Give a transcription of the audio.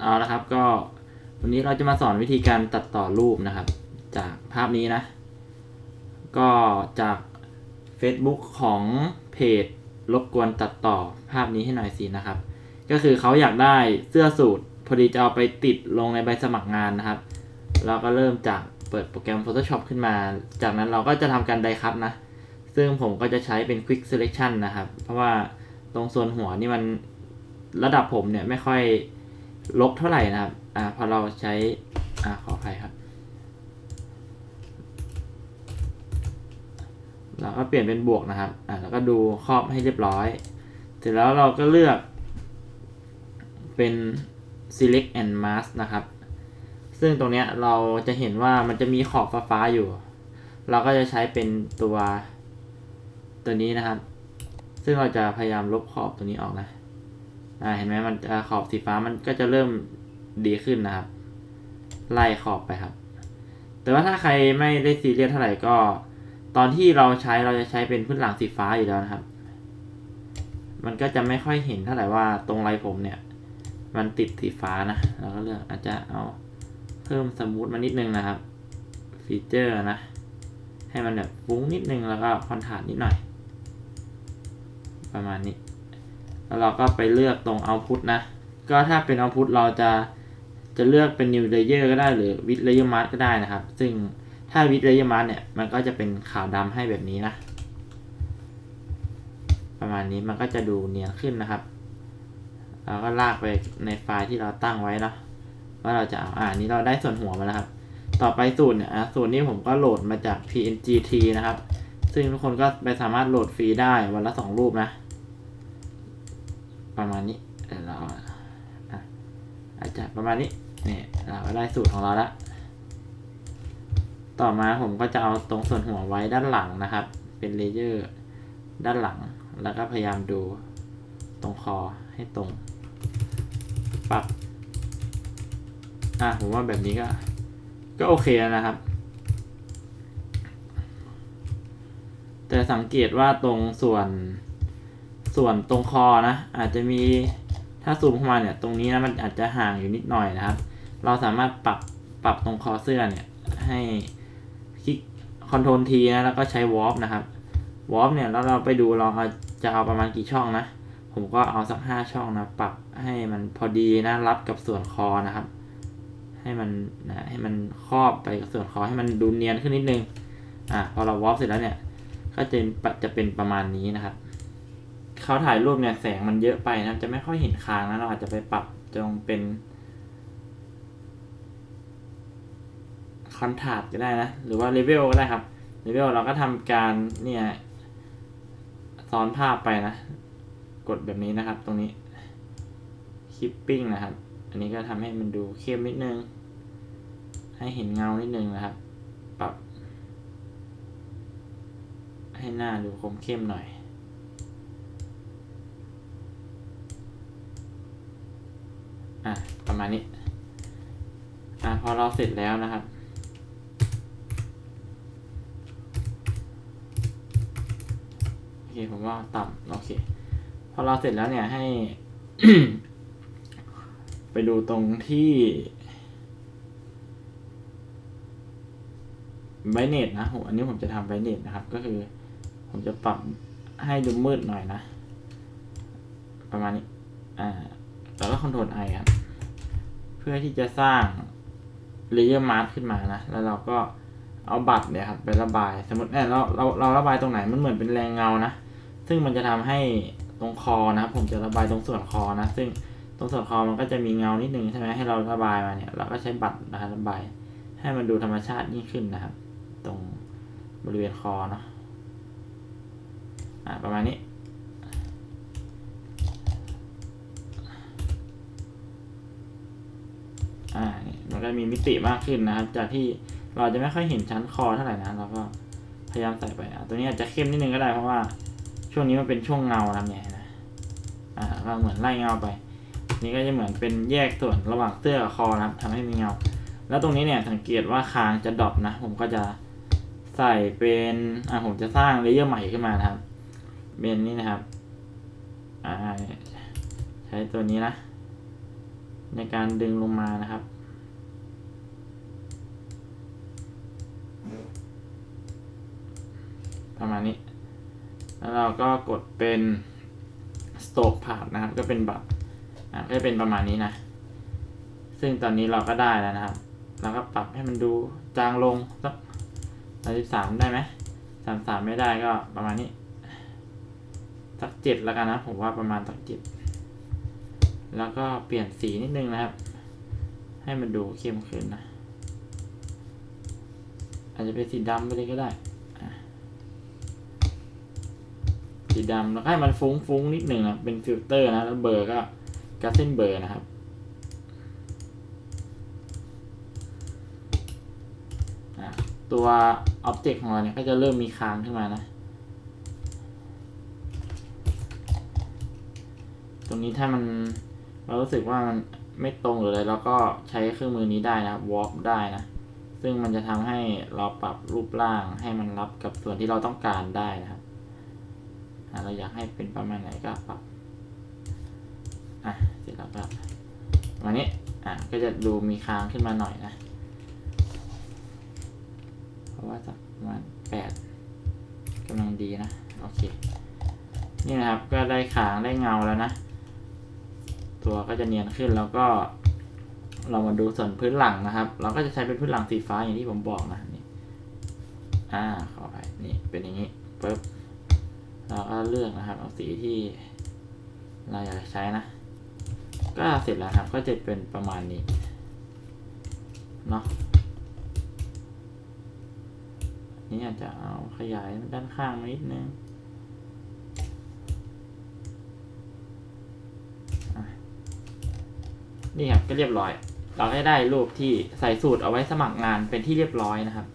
เอาละครับก็วันนี้เราจะมาสอนวิธีการตัดต่อรูปนะครับ จากภาพนี้นะ ก็จาก Facebook ของเพจรบกวนตัดต่อภาพนี้ให้หน่อยสินะครับ ก็คือเขาอยากได้เสื้อสูทพอดีจะเอาไปติดลงในใบสมัครงานนะครับ เราก็เริ่มจากเปิดโปรแกรม Photoshop ขึ้นมา จากนั้นเราก็จะทำการไดคัตนะ ซึ่งผมก็จะใช้เป็น Quick Selection นะครับ เพราะว่าตรงส่วนหัวนี่มันระดับผมเนี่ยไม่ค่อย ลกเท่าไหร่นะครับ อ่าพอเราใช้ อ่าขออภัยครับ เราก็เปลี่ยนเป็นบวกนะครับ อ่าแล้วก็ดูครอบให้เรียบร้อย เสร็จแล้วเราก็เลือก เป็น select and mask นะครับ ซึ่งตรงเนี้ยเราจะเห็นว่ามันจะมีขอบฟ้าๆอยู่ เราก็จะใช้เป็นตัวตัวนี้นะครับ ซึ่งเราจะพยายามลบขอบตัวนี้ออกนะ อ่าเห็นไหมมันขอบสีฟ้ามันก็จะเริ่มดีขึ้นนะครับ ไล่ขอบไปครับ แต่ว่าถ้าใครไม่ได้ซีเรียสเท่าไหร่ก็ ตอนที่เราใช้เราจะใช้เป็นพื้นหลังสีฟ้าอยู่แล้วนะครับ มันก็จะไม่ค่อยเห็นเท่าไหร่ว่าตรงไรผมเนี่ย มันติดสีฟ้านะเราก็เลือกอาจจะเอาเพิ่มสมูทมานิดนึงนะครับ ฟีเจอร์นะ ให้มันแบบฟุ้งนิดนึงแล้วก็คอนทราสต์นิดหน่อย ประมาณนี้ แล้วเราก็ไปเลือกตรง output นะ ก็ถ้าเป็น output เราจะจะเลือกเป็น new layer ก็ได้หรือ with layer mask ก็ได้นะครับ ซึ่งถ้า with layer mask เนี่ย มันก็จะเป็นขาวดำให้แบบนี้นะ ประมาณนี้มันก็จะดูเนียนขึ้นนะครับเราก็ลากไปในไฟล์ที่เราตั้งไว้นะว่าเราจะเอาอ่านี้เราได้ส่วนหัวมาแล้วครับ ต่อไปสูตรเนี่ยอะสูตรนี้ผมก็โหลดมาจาก PNGT นะครับ ซึ่งทุกคนก็ไปสามารถโหลดฟรีได้วันละสองรูปนะ ประมาณนี้เดี๋ยวเราอาจจะประมาณนี้นี่เราก็ได้สูตรของเราแล้วต่อมาผมก็จะเอาตรงส่วนหัวไว้ด้านหลังนะครับ เป็นเลเยอร์ด้านหลัง แล้วก็พยายามดูตรงคอให้ตรงปรับอะผมว่าแบบนี้ก็ ก็โอเคแล้วนะครับ แต่สังเกตว่าตรงส่วน ส่วนตรงคอนะ อาจจะมีถ้าซูมเข้ามาเนี่ยตรงนี้นะมันอาจจะห่างอยู่นิดหน่อยนะครับ เราสามารถปรับปรับตรงคอเสื้อเนี่ยให้คลิกคอนโทรลทีนะแล้วก็ใช้วอ r p นะครับวอ r p เนี่ยแล้วเราไปดูเราเอาจะเอาประมาณกี่ช่องนะ ผมก็เอาสักห้าช่องนะ ปรับให้มันพอดีนะรับกับส่วนคอนะครับ ให้มันนะให้มันครอบไปกับส่วนคอให้มันดูเนียนขึ้นนิดนึงอะพอเราวอ r p เสร็จแล้วเนี่ยก็จะจะเป็นประมาณนี้นะครับ เขาถ่ายรูปเนี่ยแสงมันเยอะไปนะจะไม่ค่อยเห็นคางนะเราอาจจะไปปรับจงเป็นคอนทราสก็ได้นะ หรือว่าเลเวลก็ได้ครับเลเวลเราก็ทำการเนี่ยซ้อนภาพไปนะ กดแบบนี้นะครับ ตรงนี้คิปปิ้งนะครับ อันนี้ก็ทำให้มันดูเข้มนิดนึง ให้เห็นเงานิดนึงนะครับ ปรับ ให้หน้าดูคมเข้มหน่อย อะ ประ มาณนี้ อะพอเราเสร็จแล้วนะครับ โอเค ผมว่าต่ำโอเค พอเราเสร็จแล้วเนี่ยให้ ไปดูตรงที่ไบเนตนะโหอันนี้ผมจะทำไบเนตนะครับ ก็คือ ผมจะปรับให้ดูมืดหน่อยนะ ประมาณนี้ อ่า แล้วก็คอนโทรลไอครับ พื่อที่จะสร้างเลเยอร์มาร์ขึ้นมานะ แล้วเราก็เอาบัตรเนี่ยครับไประบาย สมมติเนี่ยเราเราเราระบายตรงไหนมันเหมือนเป็นแรงเงานะ ซึ่งมันจะทำให้ตรงคอนะครับผมจะระบายตรงส่วนคอนะ ซึ่งตรงส่วนคอมันก็จะมีเงานิดนึงใช่ไหมให้เราระบายมาเนี่ยเราก็ใช้บัตรนะครับระบาย ให้มันดูธรรมชาติยิ่งขึ้นนะครับ ตรงบริเวณคอเนาะอ่าประมาณนี้ อ่านี่มันก็มีมิติมากขึ้นนะครับ จากที่เราจะไม่ค่อยเห็นชั้นคอเท่าไหร่นะเราก็พยายามใส่ไปอะตัวนี้อาจจะเข้มนิดนึงก็ได้เพราะว่าช่วงนี้มันเป็นช่วงเงานะเนี่ยนะอ่าเราเหมือนไล่เงาไป นี่ก็จะเหมือนเป็นแยกส่วนระหว่างเสื้อกับคอนะครับทำให้มีเงา แล้วตรงนี้เนี่ยสังเกตว่าคางจะดรอปนะ ผมก็จะใส่เป็นอ่าผมจะสร้างเลเยอร์ใหม่ขึ้นมานะครับเป็นนี่นะครับอ่าใช้ตัวนี้นะ ในการดึงลงมานะครับ ประมาณนี้ แล้วเราก็กดเป็น stroke path นะครับ ก็เป็นแบบอะก็เป็นประมาณนี้นะ ซึ่งตอนนี้เราก็ได้แล้วนะครับ เราก็ปรับให้มันดูจางลงสักสามสิบสามได้ไหมสามสามไม่ได้ก็ประมาณนี้ สักเจ็ดแล้วกันนะ ผมว่าประมาณสักเจ็ดแล้วก็เปลี่ยนสีนิดนึงนะครับ ให้มันดูเข้มขึ้นนะ อาจจะเป็นสีดำไปเลยก็ได้อะสี ดำแล้วให้มันฟุ้งฟุ้งๆนิดหนึ่งนะเป็นฟิลเตอร์นะแล้วเบอร์ก็กัสเซนเบอร์นะครับ ตัวอ็อบเจกต์ของเราเนี่ยก็จะเริ่มมีค้างขึ้นมานะ ตรงนี้ถ้ามันเรารู้สึกว่ามันไม่ตรงหรืออะไรเราก็ใช้เครื่องมือนี้ได้นะครับ warp ได้นะ ซึ่งมันจะทำให้เราปรับรูปร่างให้มันรับกับส่วนที่เราต้องการได้นะครับ เราอยากให้เป็นประมาณไหนก็ปรับอะเสร็จแล้วก็ประมาณนี้อะก็จะดูมีค้างขึ้นมาหน่อยนะ เพราะว่าสักประมาณแปดกำลังดีนะ โอเค นี่นะครับก็ได้ขางได้เงาแล้วนะ ตัวก็จะเนียนขึ้นแล้วก็เรามาดูส่วนพื้นหลังนะครับ เราก็จะใช้เป็นพื้นหลังสีฟ้าอย่างที่ผมบอกนะนี่ อ่า ขอไปนี่ เป็นอย่างนี้ปึ๊บ เราก็เลือกนะครับเอาสีที่เราอยากใช้นะ ก็เสร็จแล้วครับ ก็จะเป็นประมาณนี้เนาะนี่อาจจะเอาขยายด้านข้างมานิดนึงนี่ครับก็เรียบร้อย เราก็ได้รูปที่ใส่สูตรเอาไว้สมัครงานเป็นที่เรียบร้อยนะครับ